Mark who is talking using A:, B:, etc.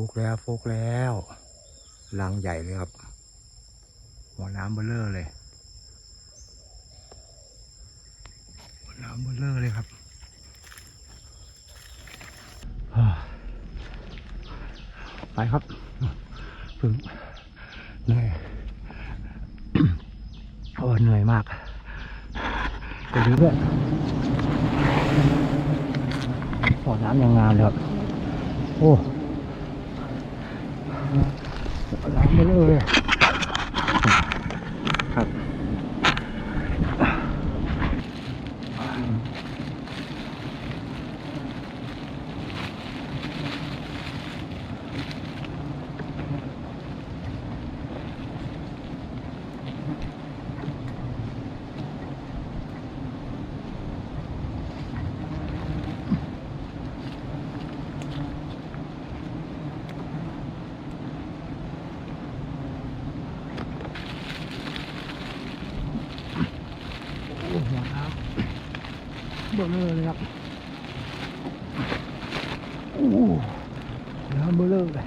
A: ฟุกแล้วฟุกแล้วลังใหญ่เลยครับหัวน้ำเบลเลอร์เลยหัวน้ำเบลเลอร์เลยครับไปครับฝึกเหนื่อยโอ้เหนื่อยมากจะดูด้วยหัวน้ำยังงามเลยครับ โอ้ ล้างไปเลยครับ โอ้หัวน้ำ เบลเลอร์เลยครับโอ้น้ำเบลเลอร์เลย